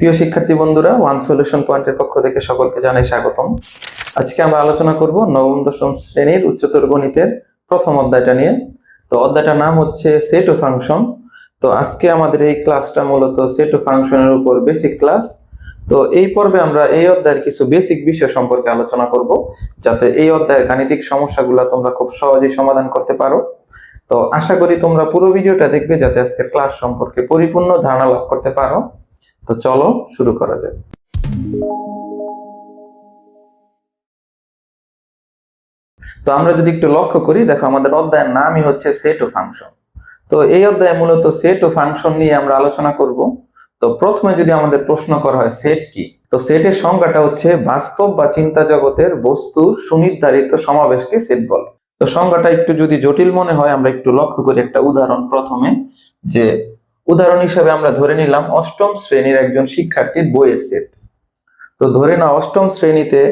প্রিয় শিক্ষার্থী বন্ধুরা ওয়ান সলিউশন পয়েন্টের পক্ষ থেকে সকলকে জানাই স্বাগতম। আজকে আমরা আলোচনা করব নবম, দশম শ্রেণির উচ্চতর গণিতের প্রথম অধ্যায়টা নিয়ে। তো অধ্যায়টার নাম হচ্ছে সেট ও ফাংশন তো আজকে আমাদের এই ক্লাসটা মূলত সেট ও ফাংশনের উপর বেসিক ক্লাস তো এই পর্বে আমরা এই অধ্যায়ের কিছু বেসিক বিষয় সম্পর্কে আলোচনা করব, যাতে এই অধ্যায়ের গাণিতিক সমস্যাগুলো তোমরা খুব সহজেই সমাধান করতে পারো। তো আশা করি তোমরা পুরো ভিডিওটা দেখবে, যাতে আজকের ক্লাস সম্পর্কে পরিপূর্ণ ধারণা লাভ করতে পারো। তো চলো শুরু করা যাক। তো আমরা যদি একটু লক্ষ্য করি, দেখো আমাদের অধ্যায়ের নামই হচ্ছে সেট ও ফাংশন তো এই অধ্যায়ে মূলত সেট ও ফাংশন নিয়ে আমরা আলোচনা করব। তো প্রথমে যদি আমাদের প্রশ্ন করা হয় সেট কি? তো সেটের সংজ্ঞাটা হচ্ছে বাস্তব বা চিন্তা জগতের বস্তুর সুনির্ধারিত সমাবেশকে সেট বলে। তো সংজ্ঞাটা একটু যদি জটিল মনে হয়, আমরা একটু লক্ষ্য করি একটা উদাহরণ প্রথমে, যে উদাহরণ হিসেবে আমরা ধরে নিলাম অষ্টম শ্রেণির একজন শিক্ষার্থীর বইয়ের সেট তো ধরে না অষ্টম শ্রেণীতে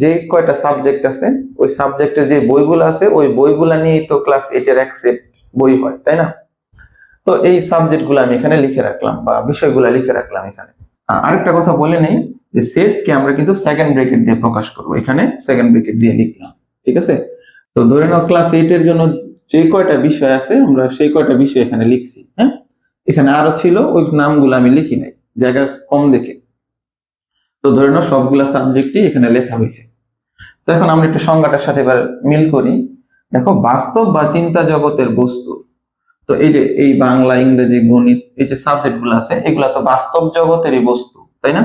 যে কয়টা সাবজেক্ট আছে, ওই সাবজেক্টের যে বইগুলো আছে, ওই বইগুলা নিয়েই তো ক্লাস এইটের এক সেট বই হয়, তাই না? তো এই সাবজেক্টগুলো আমি এখানে লিখে রাখলাম বা বিষয়গুলো লিখে রাখলাম এখানে। আরেকটা কথা বলে নেই, যে সেটকে আমরা কিন্তু সেকেন্ড ব্রেকেট দিয়ে প্রকাশ করব। এখানে সেকেন্ড ব্রেকেট দিয়ে লিখলাম, ঠিক আছে? তো ধরে নাও ক্লাস এইটের জন্য যে কয়টা বিষয় আছে, আমরা সেই কয়টা বিষয় এখানে লিখছি হ্যাঁ? এখানে আরও ছিল, ওই নামগুলো আমি লিখি নাই, জায়গা কম দেখে। তো ধরে নাও, সবগুলা সাবজেক্টই এখানে লেখা হয়েছে। তো এখন আমরা একটু সংজ্ঞাটার সাথে এবার মিল করি। দেখো, বাস্তব বা চিন্তা জগতের বস্তু। তো এই যে, এই বাংলা, ইংরেজি, গণিত, এই যে সাবজেক্টগুলো আছে, এগুলা তো বাস্তব জগতেরই বস্তু, তাই না?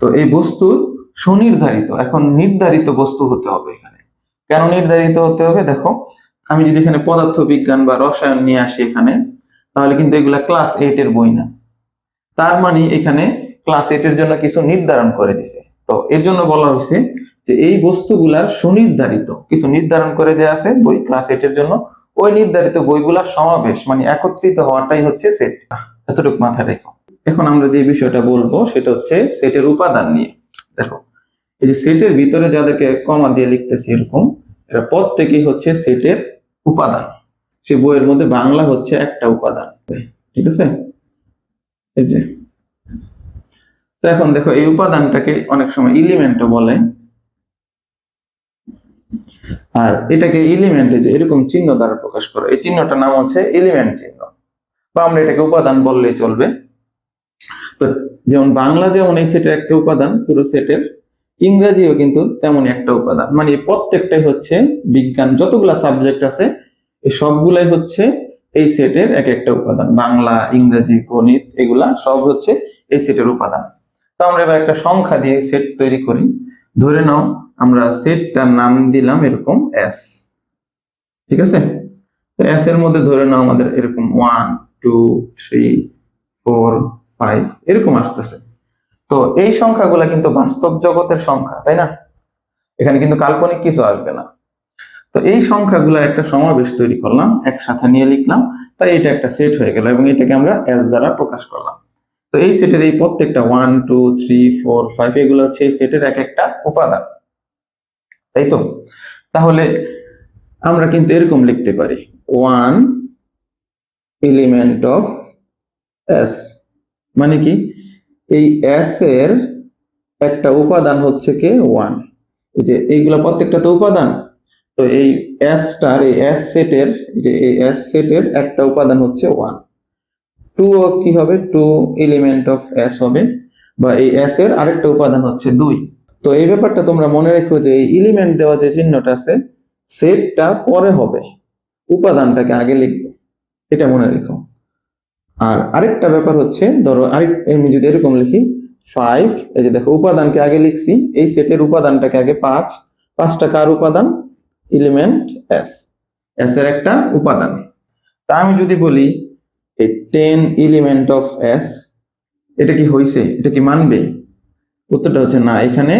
তো এই বস্তু সুনির্ধারিত, এখন নির্ধারিত বস্তু হতে হবে এখানে। কেন নির্ধারিত হতে হবে? দেখো, আমি যদি এখানে পদার্থ বিজ্ঞান বা রসায়ন নিয়ে আসি এখানে তাহলে কিন্তু এগুলা ক্লাস এইট এর বই না। তার মানে এখানে ক্লাস এইট এর জন্য কিছু নির্ধারণ করে দিছে। তো এর জন্য বলা হয়েছে যে এই বস্তুগুলার সুনির্ধারিত কিছু নির্ধারণ করে দেয়া আছে বই ক্লাস এইট এর জন্য। ওই নির্ধারিত বইগুলার সমাবেশ মানে একত্রিত হওয়াটাই হচ্ছে সেট এতটুকু মাথায় রেখো। এখন আমরা যে বিষয়টা বলব, সেটা হচ্ছে সেটের উপাদান নিয়ে। দেখো, এই যে সেটের ভিতরে যাদেরকে কমা দিয়ে লিখতেছি এরকম, এরা প্রত্যেকেই হচ্ছে সেটের উপাদান। সে বইয়ের মধ্যে বাংলা হচ্ছে একটা উপাদান। ঠিক আছে? এই যে। তো এখন দেখো, এই উপাদানটাকে অনেক সময় এলিমেন্টও বলে। আর এটাকে এলিমেন্টে যে এরকম চিহ্ন দ্বারা প্রকাশ করে, এই চিহ্নটার নাম হচ্ছে এলিমেন্ট চিহ্ন। বা আমরা এটাকে উপাদান বললেই চলবে। তো যেমন বাংলা যেমন এই সেটের একটা উপাদান, পুরো সেটের, ইংরেজিও কিন্তু তেমনই একটা উপাদান। মানে প্রত্যেকটাই হচ্ছে বিজ্ঞান, যতগুলা সাবজেক্ট আছে এই সবগুলাই হচ্ছে এই সেটের এক একটা উপাদান। বাংলা, ইংরেজি, গণিত, এগুলা সব হচ্ছে এই সেটের উপাদান। তো আমরা এবার একটা সংখ্যা দিয়ে সেট তৈরি করি। ধরে নাও, আমরা সেটটার নাম দিলাম এরকম এস ঠিক আছে? তো এস এর মধ্যে ধরে নাও আমাদের এরকম one two three four five এরকম আসতেছে। তো এই সংখ্যাগুলা কিন্তু বাস্তব জগতের সংখ্যা, তাই না? এখানে কিন্তু কাল্পনিক কিছু আসবে না। তো এই সংখ্যাগুলো একটা সমাবেশ তৈরি করলাম, একসাথে নিয়ে লিখলাম, তাই এটা একটা সেট হয়ে গেল এবং এটাকে আমরা এস দ্বারা প্রকাশ করলাম। তো এই সেটের এই প্রত্যেকটা one two three four five এগুলো হচ্ছে এই সেটের এক একটা উপাদান। তাই তো? তাহলে আমরা কিন্তু এরকম লিখতে পারি ওয়ান এলিমেন্ট অফ এস মানে কি? এই এস এর একটা উপাদান হচ্ছে কে? ওয়ান এই যে এইগুলা প্রত্যেকটা তো উপাদান। তো এই এস টার এই এস সেটের যে এই এস সেটের একটা উপাদান হচ্ছে ওয়ান টু কি হবে? টু এলিমেন্ট অফ এস হবে বা এই এস এর আরেকটা উপাদান হচ্ছে দুই। তো এই ব্যাপারটা তোমরা মনে রেখো যে এই এলিমেন্ট দেওয়া যে চিহ্নটা আছে সেটটা পরে হবে। উপাদানটাকে আগে লিখবে। এটা মনে রেখো। আর আরেকটা ব্যাপার হচ্ছে, ধরো আরেক, আমি যদি এরকম লিখি ফাইভ এই যে দেখো, উপাদানকে আগে লিখছি, এই সেটের উপাদানটাকে আগে পাঁচ, পাঁচটা কার উপাদান? এলিমেন্ট এস এস এর একটা উপাদান। তা আমি যদি বলি এই টেন এলিমেন্ট অফ এস এটা কি হইছে? এটা কি মানবে? উত্তরটা হচ্ছে না। এখানে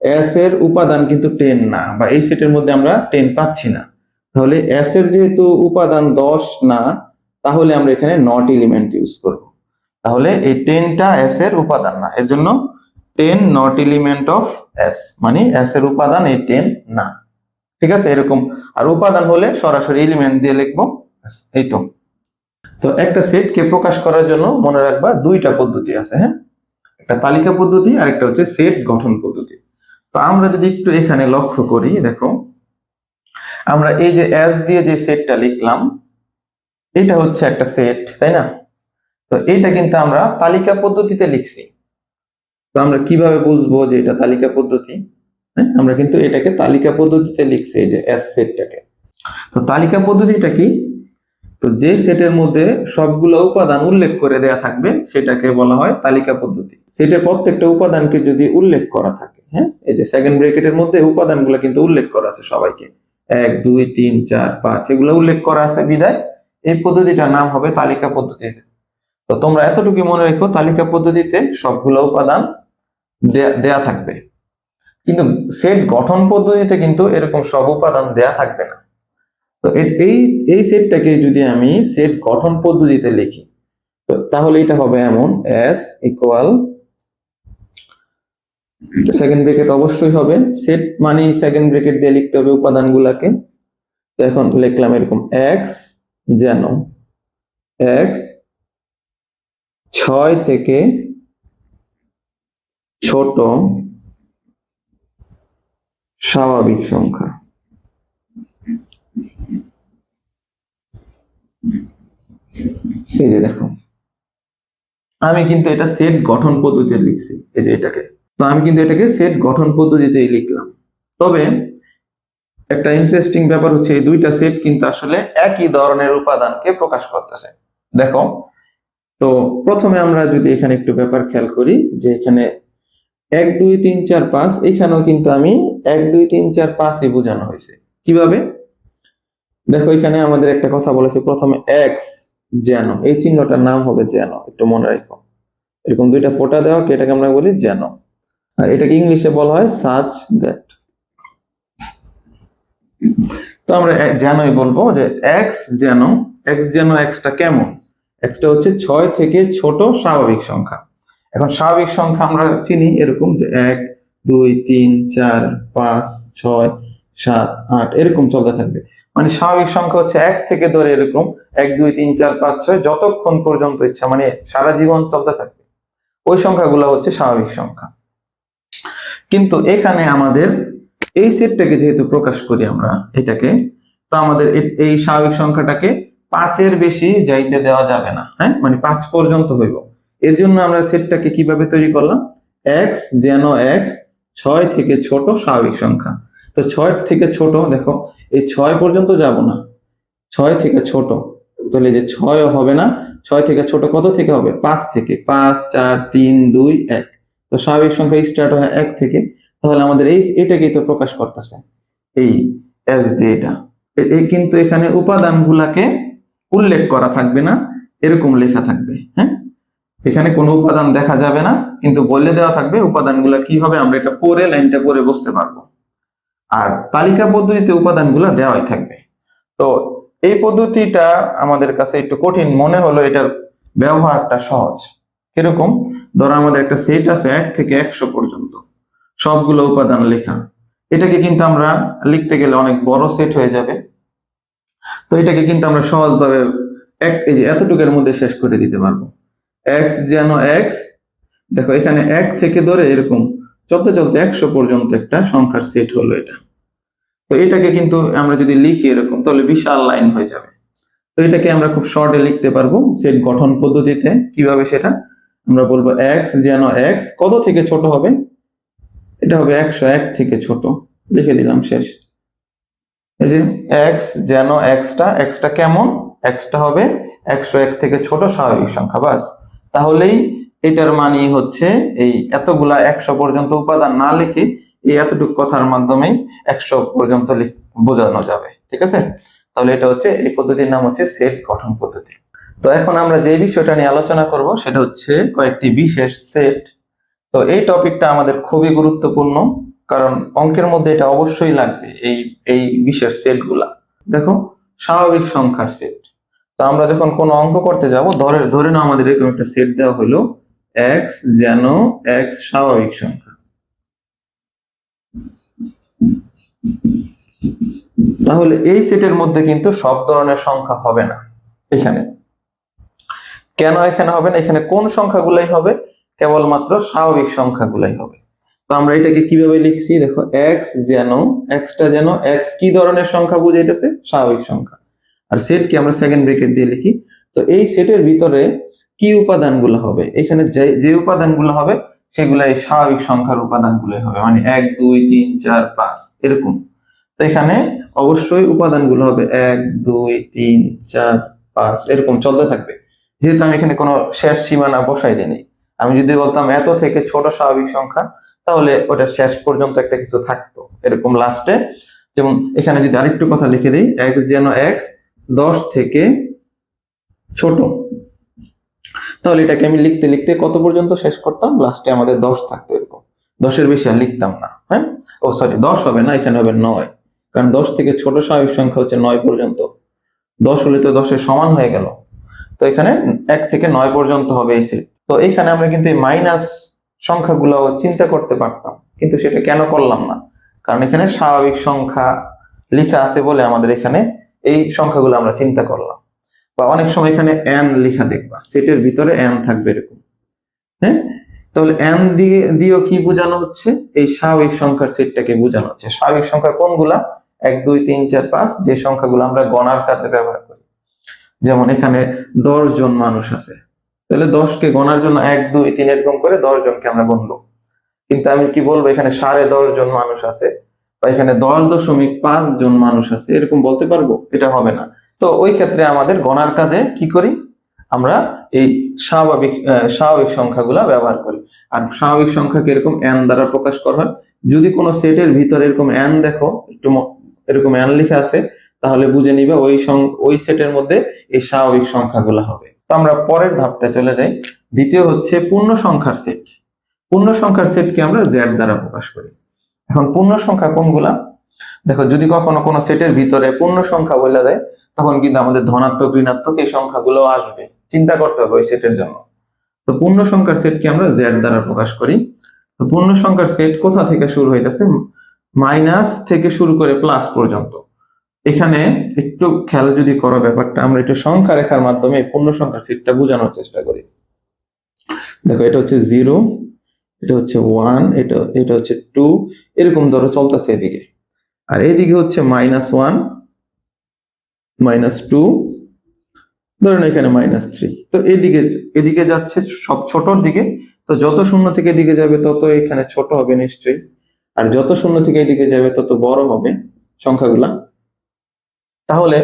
এস এর উপাদান কিন্তু টেন না, বা এই সেটের মধ্যে আমরা টেন পাচ্ছি না। তাহলে এস এর যেহেতু উপাদান দশ না, তাহলে আমরা এখানে নট এলিমেন্ট ইউজ করব। তাহলে এই টেনটা এস এর উপাদান না। এর জন্য ten not element of S মানে এস এর উপাদান এই টেন না। ঠিক আছে? এরকম। আর উপাদান হলে সরাসরি এলিমেন্ট দিয়ে লিখব। এই তো। তো একটা সেটকে প্রকাশ করার জন্য মনে রাখবা দুইটা পদ্ধতি আছে হ্যাঁ? একটা তালিকা পদ্ধতি আর একটা হচ্ছে সেট গঠন পদ্ধতি। তো আমরা যদি একটু এখানে লক্ষ্য করি, দেখো, আমরা এই যে অ্যাজ দিয়ে যে সেটটা লিখলাম, এটা হচ্ছে একটা সেট তাই না? তো এটা কিন্তু আমরা তালিকা পদ্ধতিতে লিখছি। তো আমরা কীভাবে বুঝব যে এটা তালিকা পদ্ধতি? হ্যাঁ, আমরা কিন্তু এটাকে তালিকা পদ্ধতিতে লিখছি এই যে এস সেটটাকে তো তালিকা পদ্ধতিটা কি? তো যে সেটের মধ্যে সবগুলো উপাদান উল্লেখ করে দেয়া থাকবে সেটাকে বলা হয় তালিকা পদ্ধতি। সেটের প্রত্যেকটা উপাদানকে যদি উল্লেখ করা থাকে হ্যাঁ? এই যে সেকেন্ড ব্র্যাকেটের মধ্যে উপাদানগুলো কিন্তু উল্লেখ করা আছে সবাইকে। এক দুই তিন চার পাঁচ এগুলো উল্লেখ করা আছে বিদায় এই পদ্ধতিটার নাম হবে তালিকা পদ্ধতিতে তো তোমরা এতটুকু মনে রেখো তালিকা পদ্ধতিতে সবগুলো উপাদান দেয়া থাকবে। কিন্তু সেট গঠন পদ্ধতিতে কিন্তু এরকম সব উপাদান দেয়া থাকবে না। তো এই এই সেটটাকে যদি আমি সেট গঠন পদ্ধতিতে লিখি, তো তাহলে এটা হবে এমন এস ইকুয়াল সেকেন্ড ব্রেকেট অবশ্যই হবে। সেট মানে সেকেন্ড ব্রেকেট দিয়ে লিখতে হবে উপাদানগুলাকে। তো এখন লিখলাম এরকম এক্স যেন এক্স ছয় থেকে ছোট স্বাভাবিক সংখ্যা। এই যে দেখো। আমি কিন্তু এটা সেট গঠন পদ্ধতিতে লিখছি, এই যে এটাকে। তো আমি কিন্তু এটাকে সেট গঠন পদ্ধতিতে লিখলাম। তবে একটা ইন্টারেস্টিং ব্যাপার হচ্ছে এই দুইটা সেট কিন্তু আসলে একই ধরনের উপাদানকে প্রকাশ করতেছে। দেখো, তো প্রথমে আমরা যদি এখানে একটু ব্যাপার খেয়াল করি যে এখানে এক, দুই, তিন, চার, পাঁচ, এখানেও কিন্তু আমি এক, দুই, তিন, চার, পাঁচই বোঝানো হয়েছে। কীভাবে? দেখো, এখানে আমাদের একটা কথা বলেছে, প্রথমে এক্স যেন, এই চিহ্নটার নাম হবে যেন, একটু মনে রাখো। এরকম দুইটা ফোটা দেওয়া, এটাকে আমরা বলি যেন। আর এটাকে ইংলিশে বলা হয় সাচ দ্যাট তো আমরা যেনই বলব, যে এক্স যেন এক্স যেন এক্সটা কেমন? এক্সটা হচ্ছে ছয় থেকে ছোট স্বাভাবিক সংখ্যা। এখন স্বাভাবিক সংখ্যা আমরা চিনি এরকম যে এক দুই, তিন, চার, পাঁচ, ছয়, সাত, আট, এরকম চলতে থাকবে। মানে স্বাভাবিক সংখ্যা হচ্ছে এক থেকে ধরে এরকম এক, দুই, তিন, চার, পাঁচ, ছয়, যতক্ষণ পর্যন্ত ইচ্ছা মানে সারা জীবন চলতে থাকবে। ওই সংখ্যাগুলো হচ্ছে স্বাভাবিক সংখ্যা। কিন্তু এখানে আমাদের এই সেটটাকে যেহেতু প্রকাশ করি আমরা এটাকে, তো আমাদের এই স্বাভাবিক সংখ্যাটাকে পাঁচের বেশি যাইতে দেওয়া যাবে না হ্যাঁ? মানে পাঁচ পর্যন্ত হইব। এর জন্য আমরা সেটটাকে কীভাবে তৈরি করলাম? এক্স যেন এক্স ছয় থেকে ছোট স্বাভাবিক সংখ্যা। তো ছয় থেকে ছোট, দেখো, এই ছয় পর্যন্ত যাব না। ছয় থেকে ছোট, তাহলে যে ছয় হবে না, ছয় থেকে ছোট কত থেকে হবে? পাঁচ থেকে। পাঁচ, চার, তিন, দুই, এক। তো স্বাভাবিক সংখ্যা স্টার্ট হয় এক থেকে। তাহলে আমাদের এই, এটাকেই তো প্রকাশ করতেছে। এই এস দিয়ে এটা। এই কিন্তু এখানে উপাদানগুলাকে উল্লেখ করা থাকবে না, এরকম লেখা থাকবে হ্যাঁ? এখানে কোনো উপাদান দেখা যাবে না, কিন্তু বলে দেওয়া থাকবে উপাদানগুলা কি হবে আমরা এটা পরে লাইনটা পরে বুঝতে পারব। আর তালিকা পদ্ধতিতে উপাদানগুলো দেওয়াই থাকবে। তো এই পদ্ধতিটা আমাদের কাছে একটু কঠিন মনে হলো, এটার ব্যবহারটা সহজ। কীরকম? ধরো আমাদের একটা সেট আছে এক থেকে একশো পর্যন্ত, সবগুলো উপাদান লেখা। এটাকে কিন্তু আমরা লিখতে গেলে অনেক বড় সেট হয়ে যাবে। তো এটাকে কিন্তু আমরা সহজভাবে এক এই যে এতটুকুর মধ্যে শেষ করে দিতে পারব। এক্স যেন এক্স দেখো এখানে এক থেকে ধরে এরকম চলতে চলতে একশো পর্যন্ত একটা সংখ্যার সেট হলো এটা। তো এটাকে কিন্তু আমরা যদি লিখি এরকম, তাহলে বিশাল লাইন হয়ে যাবে। তো এটাকে আমরা খুব শর্টে লিখতে পারব সেট গঠন পদ্ধতিতে। কীভাবে সেটা? আমরা বলব এক্স যেন এক্স কত থেকে ছোট হবে? এটা হবে একশো এক থেকে ছোট। লিখে দিলাম শেষ। এই যে এক্স যেন এক্সটা এক্সটা কেমন? এক্সটা হবে একশো এক থেকে ছোট স্বাভাবিক সংখ্যা, বাস। তাহলেই এটার মানে হচ্ছে এই এতগুলা একশো পর্যন্ত উপাদান না লিখে এই এতটুকু কথার মাধ্যমেই একশো পর্যন্ত বোঝানো যাবে, ঠিক আছে? তাহলে এটা হচ্ছে এই পদ্ধতির নাম হচ্ছে সেট গঠন পদ্ধতি। তো এখন আমরা যে বিষয়টা নিয়ে আলোচনা করব সেটা হচ্ছে কয়েকটি বিশেষ সেট। তো এই টপিকটা আমাদের খুবই গুরুত্বপূর্ণ, কারণ অঙ্কের মধ্যে এটা অবশ্যই লাগবে এই এই বিশেষ সেটগুলা। দেখো, স্বাভাবিক সংখ্যার সেট। তো আমরা যখন কোনো অঙ্ক করতে যাব, ধরে ধরে নাও আমাদের এরকম একটা সেট দেওয়া হলো এক্স যেন এক্স স্বাভাবিক সংখ্যা। তাহলে এই সেটের মধ্যে কিন্তু সব ধরনের সংখ্যা হবে না, এখানে। কেন এখানে হবে না? এখানে কোন সংখ্যাগুলাই হবে? কেবলমাত্র স্বাভাবিক সংখ্যাগুলাই হবে। তো আমরা এটাকে কীভাবে লিখছি? দেখো এক্স যেন এক্সটা যেন এক্স কি ধরনের সংখ্যা বুঝাইতেছে? স্বাভাবিক সংখ্যা। আর সেট কি আমরা সেকেন্ড ব্রেকেট দিয়ে লিখি। তো এই সেটের ভিতরে কি উপাদানগুলো হবে? এখানে যে যে উপাদানগুলো হবে সেগুলো এই স্বাভাবিক সংখ্যার উপাদানগুলো হবে। মানে এক, দুই, তিন, চার, পাঁচ, এরকম। তো এখানে অবশ্যই উপাদানগুলো হবে এক, দুই, তিন, চার, পাঁচ, এরকম চলতে থাকবে। যেহেতু আমি এখানে কোনো শেষ সীমানা বসাই দিইনি। আমি যদি বলতাম এত থেকে ছোট স্বাভাবিক সংখ্যা, তাহলে ওটা শেষ পর্যন্ত একটা কিছু থাকতো, এরকম লাস্টে যেমন এখানে যদি আরেকটু কথা লিখে দিই এক্স যেন এক্স দশ থেকে ছোট। তাহলে এটাকে আমি লিখতে লিখতে কত পর্যন্ত শেষ করতাম? লাস্টে আমাদের দশ থাকতো এরকম। দশের বেশি আর লিখতাম না হ্যাঁ? ও সরি দশ হবে না, এখানে হবে নয়। কারণ দশ থেকে ছোট স্বাভাবিক সংখ্যা হচ্ছে নয় পর্যন্ত। দশ হলে তো দশের সমান হয়ে গেল। তো এখানে এক থেকে নয় পর্যন্ত হবে এই সেট তো এখানে আমরা কিন্তু এই মাইনাস সংখ্যাগুলো চিন্তা করতে পারতাম, কিন্তু সেটা কেন করলাম না? কারণ এখানে স্বাভাবিক সংখ্যা লেখা আছে বলে আমাদের এখানে এই সংখ্যাগুলো আমরা চিন্তা করলাম। বা অনেক সময় এখানে এন লেখা দেখবা, সেটের ভিতরে এন থাকবে এরকম। হ্যাঁ? তাহলে এন দিয়ে, দিয়েও কি বোঝানো হচ্ছে? এই স্বাভাবিক সংখ্যার সেটটাকে বোঝানো হচ্ছে। স্বাভাবিক সংখ্যা কোনগুলা? এক, দুই, তিন, চার, পাঁচ, যে সংখ্যাগুলো আমরা গণার কাজে ব্যবহার করি। যেমন এখানে দশ জন মানুষ আছে। তাহলে দশকে গণার জন্য এক, দুই, তিন এরকম করে দশ জনকে আমরা গণবো কিন্তু আমি কি বলব? এখানে সাড়ে দশ জন মানুষ আছে। বা এখানে দশ দশমিক পাঁচ জন মানুষ আছে, এরকম বলতে পারব? এটা হবে না। তো ওই ক্ষেত্রে আমাদের গণার কাজে কি করি? আমরা এই স্বাভাবিক স্বাভাবিক সংখ্যাগুলা ব্যবহার করি। আর স্বাভাবিক সংখ্যাকে এরকম এন দ্বারা প্রকাশ করা হয়? যদি কোনো সেটের ভিতরে এরকম এন দেখো, একটু এরকম এন লেখা আছে, তাহলে বুঝে নিবে ওই ওই সেটের মধ্যে এই স্বাভাবিক সংখ্যাগুলো হবে। তো আমরা পরের ধাপটা চলে যাই। দ্বিতীয় হচ্ছে পূর্ণ সংখ্যার সেট। পূর্ণ সংখ্যার সেটকে আমরা জেড দ্বারা প্রকাশ করি। এখন পূর্ণ সংখ্যা কোনগুলা? দেখো, যদি কখনো কোনো সেটের ভিতরে পূর্ণ সংখ্যা বলে দেয়, তখন কিন্তু আমাদের ধনাত্মক, ঋণাত্মক এই সংখ্যাগুলো আসবে। চিন্তা করতে হবে ওই সেটের জন্য। তো পূর্ণ সংখ্যার সেটকে আমরা জেড দ্বারা প্রকাশ করি। তো পূর্ণ সংখ্যার সেট কোথা থেকে শুরু হইতেছে? মাইনাস থেকে শুরু করে প্লাস পর্যন্ত। এখানে একটু খেয়াল যদি করো ব্যাপারটা, আমরা একটু সংখ্যা রেখার মাধ্যমে পূর্ণ সংখ্যার সেটটা বোঝানোর চেষ্টা করি। দেখো, এটা হচ্ছে জিরো এটা হচ্ছে ওয়ান এটা এটা হচ্ছে টু এরকম ধরো চলতেছে এদিকে। আর এদিকে হচ্ছে মাইনাস ওয়ান মাইনাস টু ধরেন এখানে মাইনাস থ্রি তো এদিকে এদিকে যাচ্ছে সব ছোটর দিকে, তো যত শূন্য থেকে এদিকে যাবে তত এখানে ছোট হবে নিশ্চয়ই। আর যত শূন্য থেকে এদিকে যাবে তত বড় হবে সংখ্যাগুলা। তাহলে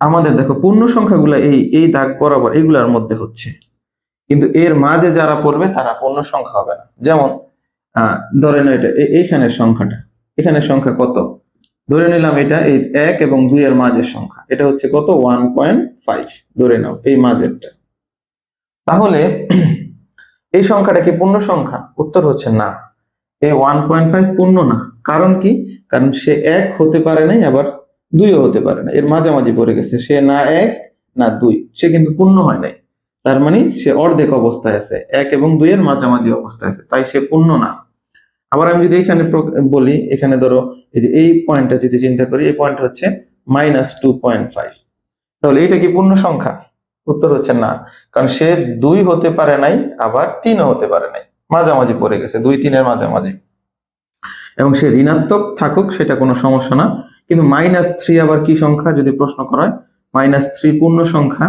আমাদের দেখো পূর্ণ সংখ্যাগুলা এই এই দাগ বরাবর এগুলার মধ্যে হচ্ছে। কিন্তু এর মাঝে যারা পড়বে, তারা পূর্ণ সংখ্যা হবে না। যেমন আহ ধরেন এটা এইখানের সংখ্যাটা। এখানের সংখ্যা কত? ধরে নিলাম এটা, এই এক এবং দুই এর মাঝের সংখ্যা। এটা হচ্ছে কত? One point five. ধরে নাও, এই মাঝেরটা। তাহলে, এই সংখ্যাটা কি পূর্ণ সংখ্যা? উত্তর হচ্ছে না। এই ওয়ান পয়েন্ট ফাইভ পূর্ণ না। কারণ কি? কারণ সে এক হতে পারে নাই, আবার দুইও হতে পারে না। এর মাঝামাঝি পড়ে গেছে। সে না এক, না দুই। সে কিন্তু পূর্ণ হয় নাই। তার মানে সে অর্ধেক অবস্থায় আছে, এক এবং দুই এর মাঝামাঝি অবস্থায় আছে, তাই সে পূর্ণ না। আবার আমি যদি এখানে বলি, এখানে ধরো এই যে এই পয়েন্টটা যদি চিন্তা করি, এই পয়েন্ট হচ্ছে মাইনাস টু পয়েন্ট ফাইভ তাহলে এটা কি পূর্ণ সংখ্যা? উত্তর হচ্ছে না, কারণ সে দুই হতে পারে নাই, আবার তিনও হতে পারে নাই। মাঝামাঝি পড়ে গেছে, দুই তিনের মাঝামাঝি। এবং সে ঋণাত্মক থাকুক, সেটা কোনো সমস্যা না। কিন্তু মাইনাস থ্রি আবার কি সংখ্যা, যদি প্রশ্ন করা হয় মাইনাস থ্রি পূর্ণ সংখ্যা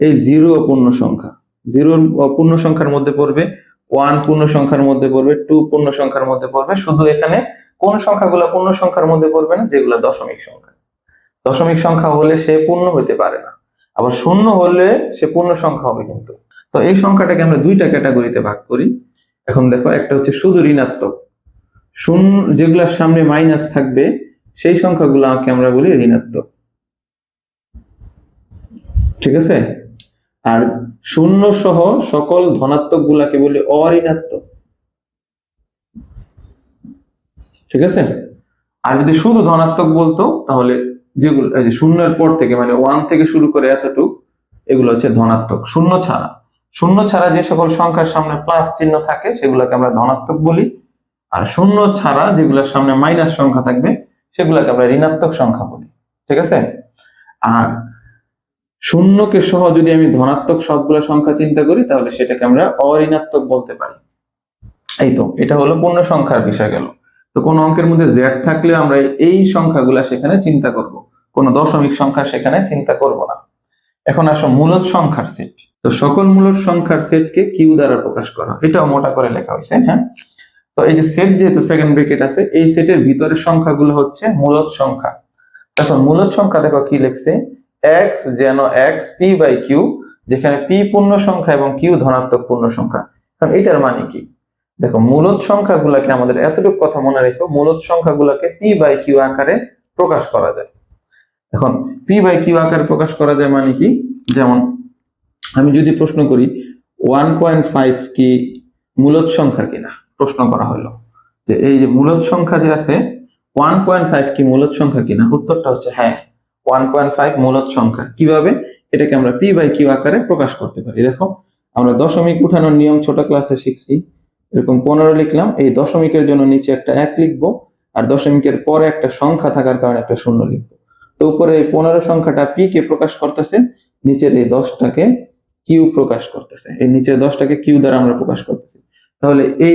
এই জিরো পূর্ণ সংখ্যা জিরো পূর্ণ সংখ্যার মধ্যে পড়বে, ওয়ান পূর্ণ সংখ্যার মধ্যে পড়বে, টু পূর্ণ সংখ্যার মধ্যে পড়বে। শুধু এখানে কোন সংখ্যাগুলো পূর্ণ সংখ্যার মধ্যে পড়বে না, যেগুলো দশমিক সংখ্যা। দশমিক সংখ্যা হলে সে পূর্ণ হতে পারে না। আবার শূন্য হলে সে পূর্ণ সংখ্যা হবে কিন্তু। তো এই সংখ্যাটাকে আমরা দুইটা ক্যাটাগরিতে ভাগ করি। এখন দেখো, একটা হচ্ছে শুধু ঋণাত্মক। শূন্য যেগুলোর সামনে মাইনাস থাকবে, সেই সংখ্যাগুলোকে আমরা বলি ঋণাত্মক। ঠিক আছে? আর শূন্য সহ সকল ধনাত্মক গুলাকে বলি অঋণাত্মক। ঠিক আছে? আর যদি শুধু ধনাত্মক বলতো, তাহলে যেগুলো শূন্যের পর থেকে মানে ওয়ান থেকে শুরু করে এতটুক, এগুলো হচ্ছে ধনাত্মক, শূন্য ছাড়া। শূন্য ছাড়া যে সকল সংখ্যার সামনে প্লাস চিহ্ন থাকে, সেগুলোকে আমরা ধনাত্মক বলি। আর শূন্য ছাড়া যেগুলোর সামনে মাইনাস সংখ্যা থাকবে, সেগুলোকে আমরা ঋণাত্মক সংখ্যা বলি। ঠিক আছে? আর শূন্যকে সহ যদি আমি ধনাত্মক সবগুলো সংখ্যা চিন্তা করি, তাহলে সেটাকে আমরা অঋণাত্মক বলতে পারি। এই তো, এটা হলো পূর্ণ সংখ্যার বিষয় গেল। তো কোন অঙ্কের মধ্যে জেড থাকলে আমরা এই সংখ্যাগুলা সেখানে চিন্তা করব। কোন দশমিক সংখ্যা সেখানে চিন্তা করব না। এখন আসো মূলদ সংখ্যার সেট তো সকল মূলদ সংখ্যার সেটকে কিউ দ্বারা প্রকাশ করা এটাও মোটা করে লেখা হয়েছে হ্যাঁ? তো এই যে সেট যেহেতু সেকেন্ড ব্রেকেট আছে, এই সেটের ভিতরের সংখ্যাগুলো হচ্ছে মূলদ সংখ্যা। এখন মূলদ সংখ্যা দেখো কি লিখছে? এক্স যেন এক্স পি বাই কিউ যেখানে পি পূর্ণ সংখ্যা এবং কিউ ধনাত্মক পূর্ণ সংখ্যা। এখন এটার মানে কি? দেখো মূলদ সংখ্যাগুলোকে আমাদের এতটুকু কথা মনে রেখো মূলদ সংখ্যাগুলোকে পি বাই কিউ আকারে প্রকাশ করা যায়। এখন পি বাই কিউ আকারে প্রকাশ করা যায় মানে কি? যেমন আমি যদি প্রশ্ন করি ওয়ান পয়েন্ট ফাইভ কি মূলত সংখ্যা কিনা? প্রশ্ন করা হলো যে এই যে মূলত সংখ্যা যে আছে ওয়ান পয়েন্ট ফাইভ কি মূলত সংখ্যা কিনা? উত্তরটা হচ্ছে হ্যাঁ। ওয়ান পয়েন্ট ফাইভ মূলদ সংখ্যা। কীভাবে? এটাকে আমরা পি বাই কিউ আকারে প্রকাশ করতে পারি। দেখো, আমরা দশমিক উঠানোর নিয়ম ছোট ক্লাসে শিখছি। এরকম পনেরো লিখলাম, এই দশমিকের জন্য নিচে একটা এক লিখব, আর দশমিকের পরে একটা সংখ্যা থাকার কারণে একটা শূন্য লিখব। তো উপরে এই পনেরো সংখ্যাটা পি কে প্রকাশ করতেছে, নিচের এই দশটাকে কিউ প্রকাশ করতেছে। এই নিচের দশটাকে কিউ দ্বারা আমরা প্রকাশ করতেছি। তাহলে এই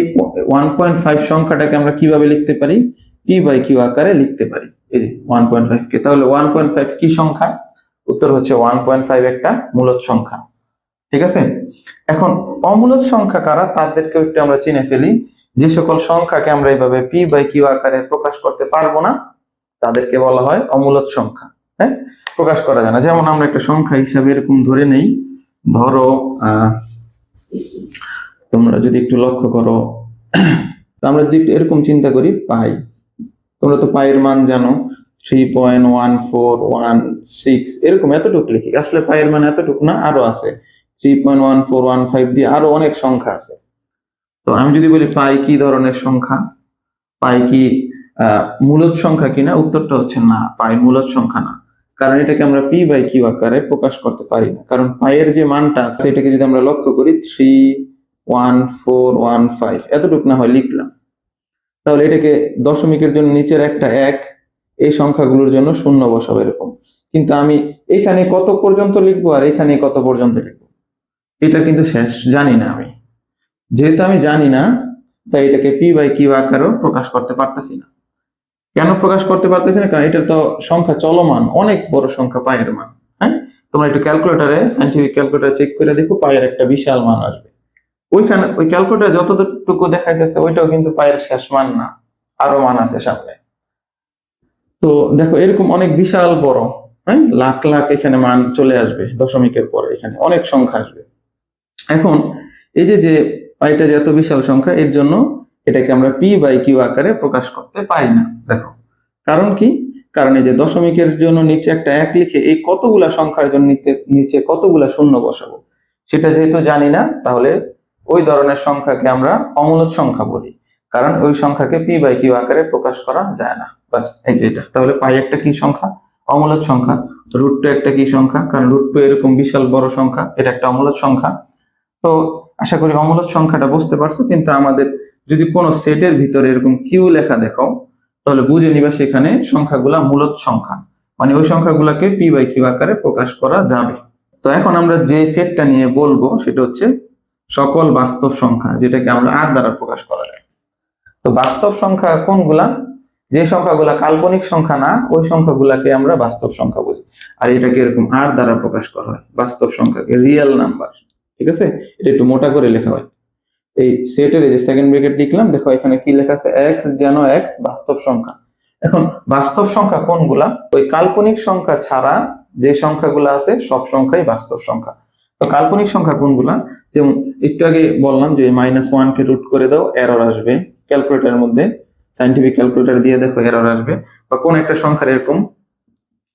ওয়ান পয়েন্ট ফাইভ সংখ্যাটাকে আমরা কীভাবে লিখতে পারি? পি বাই কিউ আকারে লিখতে পারি? এই যে ওয়ান পয়েন্ট ফাইভ কে তাহলে ওয়ান পয়েন্ট ফাইভ কি সংখ্যা? উত্তর হচ্ছে ওয়ান পয়েন্ট ফাইভ একটা মূলত সংখ্যা। ঠিক আছে? এখন অমূলত সংখ্যা কারা? তাদেরকে একটু আমরা চিনে ফেলি। যে সকল সংখ্যাকে আমরা এইভাবে পি বাই কিউ আকারে প্রকাশ করতে পারব না, তাদেরকে বলা হয় অমূলত সংখ্যা। হ্যাঁ? প্রকাশ করা যায় না। যেমন আমরা একটা সংখ্যা হিসাবে এরকম ধরে নেই। ধরো তোমরা যদি একটু লক্ষ্য করো, আমরা যদি এরকম চিন্তা করি, পাই। তোমরা তো পায়ের মান জানো। Three point one four one six এরকম এতটুকু লিখি। আসলে পায়ের মান এতটুকু না, আরও আছে। Three point one four one five দিয়ে আরও অনেক সংখ্যা আছে। তো আমি যদি বলি পাই কি ধরনের সংখ্যা? পাই কি মূলত সংখ্যা কিনা উত্তরটা হচ্ছে না, পাই মূলত সংখ্যা না। কারণ এটাকে আমরা পি বাই কিউ আকারে প্রকাশ করতে পারি না। কারণ পায়ের যে মানটা আছে এটাকে যদি আমরা লক্ষ্য করি three one four one five এতটুকু না হয় লিখলাম। তাহলে এটাকে দশমিকের জন্য নিচের একটা এক, এই সংখ্যাগুলোর জন্য শূন্য বসাবো এরকম। কিন্তু আমি এখানে কত পর্যন্ত লিখব আর এখানে কত পর্যন্ত লিখব? এটা কিন্তু শেষ, জানি না আমি। যেহেতু আমি জানি না, তাই এটাকে পি বাই কিউ আকারেও প্রকাশ করতে পারতেছি না। কেন প্রকাশ করতে পারতেছি না? কারণ এটা তো সংখ্যা চলমান, অনেক বড় সংখ্যা পায়ের মান হ্যাঁ? তোমরা একটু ক্যালকুলেটারে সাইন্টিফিক ক্যালকুলেটার চেক করে দেখো, পায়ের একটা বিশাল মান আসবে। ওইখানে, ওই ক্যালকুলেটার যতটুকু দেখা গেছে, ওইটাও কিন্তু পায়ের শেষ মান না। আরও মান আছে সামনে। তো দেখো, এরকম অনেক বিশাল বড় হ্যাঁ? লাখ লাখ এখানে মান চলে আসবে, দশমিকের পরে এখানে অনেক সংখ্যা আসবে। এখন, এই যে যে পাইটা যে এত বিশাল সংখ্যা, এর জন্য এটাকে আমরা পি বাই কিউ আকারে প্রকাশ করতে পারি না। দেখো, কারণ কি? কারণ এই যে দশমিকের জন্য নিচে একটা এক লিখে এই কতগুলা সংখ্যার জন্য নিচে কতগুলা শূন্য বসাবো, সেটা যেহেতু জানি না, তাহলে ওই ধরনের সংখ্যাকে আমরা অমূলত সংখ্যা বলি। কারণ ওই সংখ্যাকে পি বাই কিউ আকারে প্রকাশ করা যায় না। বাস, এই যে এটা। তাহলে পাই একটা কি সংখ্যা? অমূলত সংখ্যা। রুট টু একটা কি সংখ্যা? কারণ রুট টু এরকম বিশাল বড় সংখ্যা, এটা একটা অমূলত সংখ্যা। তো আশা করি অমূলত সংখ্যাটা বুঝতে পারছ, কিন্তু আমাদের যদি কোনো সেটের ভিতরে এরকম কিউ লেখা দেখো, তাহলে বুঝে নিবা সেখানে সংখ্যাগুলা মূলত সংখ্যা। মানে ওই সংখ্যাগুলোকে পি বাই কিউ আকারে প্রকাশ করা যাবে। তো এখন আমরা যে সেটটা নিয়ে বলব, সেটা হচ্ছে সকল বাস্তব সংখ্যা যেটাকে আমরা আর দ্বারা প্রকাশ করা যায়। তো বাস্তব সংখ্যা কোনগুলা? যে সংখ্যাগুলা কাল্পনিক সংখ্যা না, ওই সংখ্যাগুলাকে আমরা বাস্তব সংখ্যা বলি। আর এটাকে এরকম আর দ্বারা প্রকাশ করা হয়। বাস্তব সংখ্যাকে রিয়েল নাম্বার ঠিক আছে? এটা একটু মোটা করে লেখা হয়। এই সেটের যে সেকেন্ড ব্রেকেট লিখলাম, দেখো এখানে কি লেখা আছে? এক্স যেন এক্স বাস্তব সংখ্যা। এখন বাস্তব সংখ্যা কোনগুলা? ওই কাল্পনিক সংখ্যা ছাড়া যে সংখ্যাগুলো আছে, সব সংখ্যাই বাস্তব সংখ্যা। তো কাল্পনিক সংখ্যা কোনগুলা? যেমন একটু আগে বললাম যে মাইনাস ওয়ান কে রুট করে দাও এরর আসবে। ক্যালকুলেটারের মধ্যে সাইন্টিফিক ক্যালকুলেটার দিয়ে দেখো এরর আসবে। বা কোন একটা সংখ্যার এরকম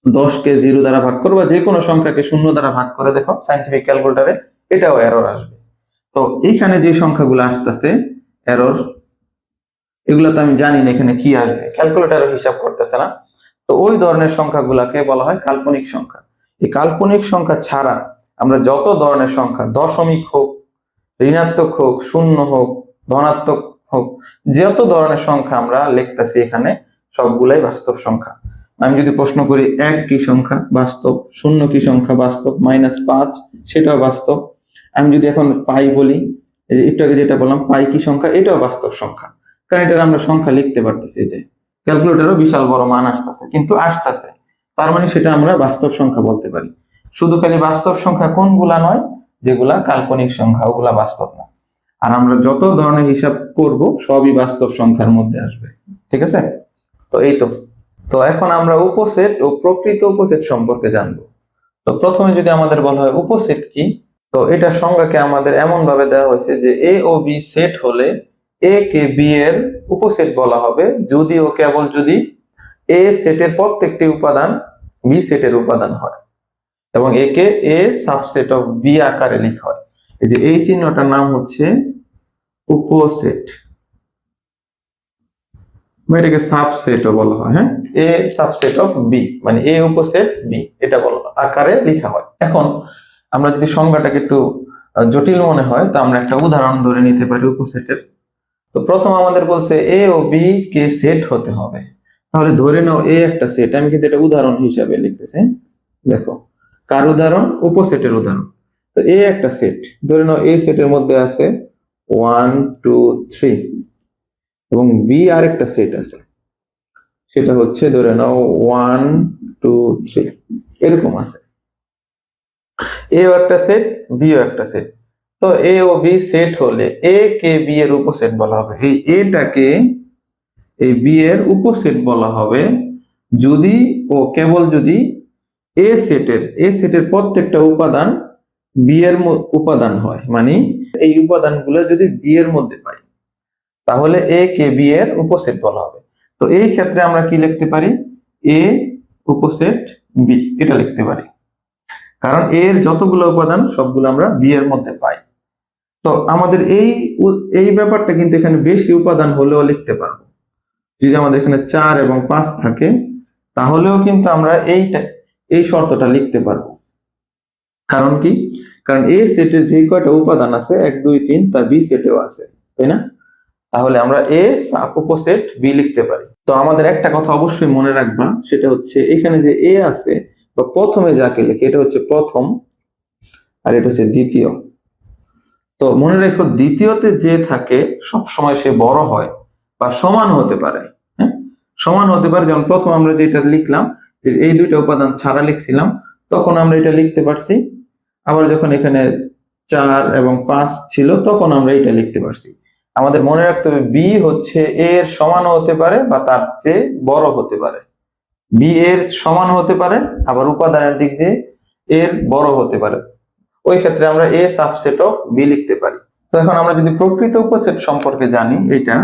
দশ কে জিরো দ্বারা ভাগ করো বা যে কোনো সংখ্যাকে শূন্য দ্বারা ভাগ করে দেখো সাইন্টিফিক ক্যালকুলেটারে এটাও এরর আসবে। তো এইখানে যে সংখ্যাগুলো আসতেছে এরর এগুলো তো আমি জানি না এখানে কি আসবে। ক্যালকুলেটারে হিসাব করতেছে না। তো ওই ধরনের সংখ্যাগুলাকে বলা হয় কাল্পনিক সংখ্যা। এই কাল্পনিক সংখ্যা ছাড়া আমরা যত ধরনের সংখ্যা, দশমিক হোক ঋণাত্মক হোক, শূন্য হোক, ধনাত্মক হোক, যত ধরনের সংখ্যা আমরা লিখতেছি এখানে, সবগুলাই বাস্তব সংখ্যা। আমি যদি প্রশ্ন করি, এক কি সংখ্যা বাস্তব, শূন্য কি সংখ্যা বাস্তব, মাইনাস পাঁচ, সেটাও বাস্তব। আমি যদি এখন পাই বলি আগে যেটা বললাম, পাই কি সংখ্যা, এটাও বাস্তব সংখ্যা। কারণ এটার আমরা সংখ্যা লিখতে পারতেছি যে ক্যালকুলেটারও বিশাল বড় মান আসতেছে, কিন্তু আসতেছে। তার মানে সেটা আমরা বাস্তব সংখ্যা বলতে পারি। শুধু খালি বাস্তব সংখ্যা কোনগুলা নয় যেগুলা কাল্পনিক সংখ্যা, ওগুলা বাস্তব না। আর আমরা যত ধরনের হিসাব করব, সবই বাস্তব সংখ্যার মধ্যে আসবে। ঠিক আছে? তো এই তো। তো এখন আমরা উপসেট ও প্রকৃত উপসেট সম্পর্কে জানব। তো প্রথমে যদি আমাদের বলা হয় উপসেট কি, তো এটা সংজ্ঞাকে আমাদের এমন ভাবে দেওয়া হয়েছে যে এ ও বি সেট হলে এ কে বি এর উপসেট বলা হবে যদি ও কেবল যদি এ সেটের প্রত্যেকটি উপাদান বি সেটের উপাদান হয়। এবং একে এ সাবসেট অফ বি আকারে লেখা হয়। এই যে এই চিহ্নটার নাম হচ্ছে উপসেট। এটাকে সাবসেটও বলা হয় হ্যাঁ? এ সাবসেট অফ বি মানে এ উপসেট বি এটা বলা আকারে লেখা হয়। এখন আমরা যদি সংজ্ঞাটাকে একটু জটিল মনে হয়, তো আমরা একটা উদাহরণ ধরে নিতে পারি উপসেটের। তো প্রথম আমাদের বলছে এ ও বি কে সেট হতে হবে। তাহলে ধরে নাও এ একটা সেট আমি কিন্তু এটা উদাহরণ হিসাবে লিখতেছি হ্যাঁ? দেখো কার উদাহরণ? উপসেটের উদাহরণ। তো এ একটা সেট ধরে নাও এই সেটের মধ্যে আছে ওয়ান টু থ্রি এবং বি আর একটা সেট আছে। সেটা হচ্ছে ধরে নাও ওয়ান টু থ্রি এরকম আছে। এও একটা সেট বিও একটা সেট তো এ ও বি সেট হলে এ কে বি এর উপসেট বলা হবে। এই এটাকে এই বি এর উপসেট বলা হবে যদি ও কেবল যদি এ সেটের এ সেটের প্রত্যেকটা উপাদান বি এর উপাদান হয়। মানে এই উপাদানগুলো যদি বি এর মধ্যে পাই, তাহলে এ কে বি এর উপসেট বলা হবে। তো এই ক্ষেত্রে আমরা কি লিখতে পারি? এ উপসেট বি এটা লিখতে পারি। কারণ এর যতগুলো উপাদান, সবগুলো আমরা বি এর মধ্যে পাই। তো আমাদের এই এই ব্যাপারটা কিন্তু এখানে বেশি উপাদান হলেও লিখতে পারব। যদি আমাদের এখানে চার এবং পাঁচ থাকে, তাহলেও কিন্তু আমরা এইটা এই শর্তটা লিখতে পারব। কারণ কি? কারণ এ সেটের যে কয়টা উপাদান আছে, এক, দুই, তিন, তা বি সেটেও আছে, তাই না? তাহলে আমরা এ উপসেট বি লিখতে পারি। তো আমাদের একটা কথা অবশ্যই মনে রাখবা, সেটা হচ্ছে এখানে যে এ আছে, বা প্রথমে যাকে লেখে, এটা হচ্ছে প্রথম, আর এটা হচ্ছে দ্বিতীয়। তো মনে রেখো, দ্বিতীয়তে যে থাকে সব সময় সে বড় হয়, বা সমান হতে পারে হ্যাঁ? সমান হতে পারে, যেমন প্রথম আমরা যেটা লিখলাম এই দুইটা উপাদান ছাড়া লিখছিলাম, তখন আমরা এটা লিখতে পারছি। আবার যখন এখানে চার এবং পাঁচ ছিল, তখন আমরা এটা লিখতে পারছি। আমাদের মনে রাখতে হবে বি হচ্ছে এ এর সমান হতে পারে বা তার চেয়ে বড় হতে পারে। বি এর সমান হতে পারে, আবার উপাদানের দিক দিয়ে এর বড় হতে পারে। ওই ক্ষেত্রে আমরা এ সাবসেট অফ বি লিখতে পারি। তো এখন আমরা যদি প্রকৃত উপসেট সম্পর্কে জানি, এটা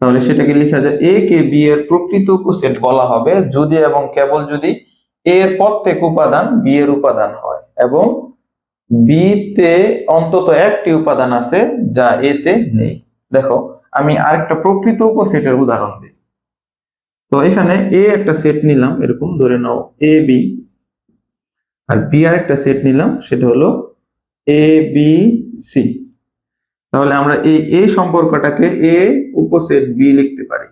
তাহলে সেটাকে লেখা যায় এ কে বি এর প্রকৃত উপসেট বলা হবে যদি এবং কেবল যদি এ এর প্রত্যেক উপাদান বি এর উপাদান হয় এবং বি তে অন্তত একটি উপাদান আছে যা এ তে নেই। দেখো, আমি আরেকটা প্রকৃত উপসেটের উদাহরণ দিই। তো এখানে এ একটা সেট নিলাম, এরকম ধরে নাও এ বি আর বি আর একটা সেট নিলাম, সেটা হলো এ বি সি তাহলে আমরা এই এ সম্পর্কটাকে এ উপসেট বি লিখতে পারি।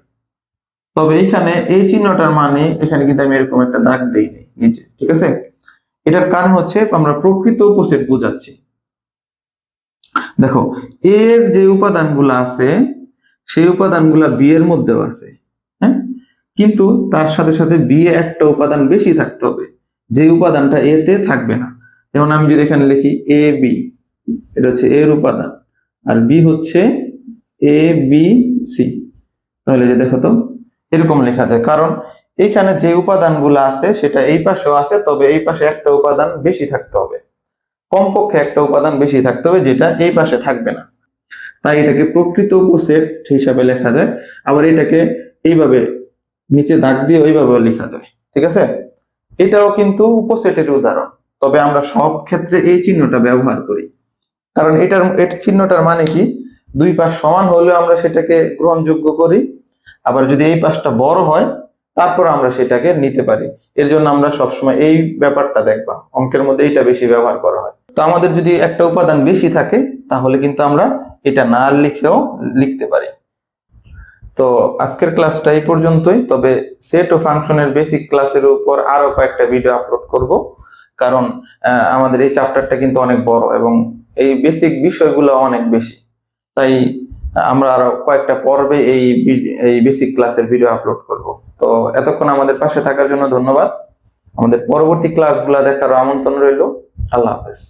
তবে এখানে এই চিহ্নটার মানে এখানে কিন্তু আমি এরকম একটা দাগ দেইনি নিচে, ঠিক আছে? এটার কারণ হচ্ছে আমরা প্রকৃত উপসেট বোঝাচ্ছি। দেখো, এর যে উপাদানগুলো আছে, সেই উপাদানগুলো বি এর মধ্যেও আছে হ্যাঁ? কিন্তু তার সাথে সাথে বি একটা উপাদান বেশি থাকতে হবে, যে উপাদানটা এ তে থাকবে না। যেমন আমি যদি এখানে লিখি এ বি, এটা হচ্ছে এর উপাদান। আর বি হচ্ছে এ বি সি তাহলে যে দেখো তো, এরকম লেখা যায়। কারণ এইখানে যে উপাদানগুলো আছে, সেটা এই পাশেও আছে, তবে এই পাশে একটা উপাদান বেশি থাকতে হবে। কমপক্ষে একটা উপাদান বেশি থাকতে হবে, যেটা এই পাশে থাকবে না। তাই এটাকে প্রকৃত উপসেট হিসাবে লেখা যায়। আবার এটাকে এইভাবে নিচে দাগ দিয়ে ওইভাবেও লেখা যায়। ঠিক আছে? এটাও কিন্তু উপসেটের উদাহরণ। তবে আমরা সব ক্ষেত্রে এই চিহ্নটা ব্যবহার করি। কারণ এটার, এর চিহ্নটার মানে কি? দুই পাশ সমান হলেও আমরা সেটাকে গ্রহণযোগ্য করি, আবার যদি এই পাশটা বড় হয়, তারপর আমরা সেটাকে নিতে পারি। এর জন্য আমরা সবসময় এই ব্যাপারটা দেখবা, অঙ্কের মধ্যে এটা বেশি ব্যবহার করা হয়। তো আমাদের যদি একটা উপাদান বেশি থাকে, তাহলে কিন্তু আমরা এটা না লিখেও লিখতে পারি। তো আজকের ক্লাসটা এই পর্যন্তই, তবে সেট ও ফাংশনের বেসিক ক্লাসের উপর আরও কয়েকটা ভিডিও আপলোড করব, কারণ আমাদের এই চ্যাপ্টারটা কিন্তু অনেক বড় এবং এই বেসিক বিষয়গুলো অনেক বেশি। তাই আমরা আরও কয়েকটা পর্বে এই এই বেসিক ক্লাসের ভিডিও আপলোড করব। তো এতক্ষণ আমাদের পাশে থাকার জন্য ধন্যবাদ। আমাদের পরবর্তী ক্লাসগুলো দেখার আমন্ত্রণ রইল। আল্লাহ হাফেজ।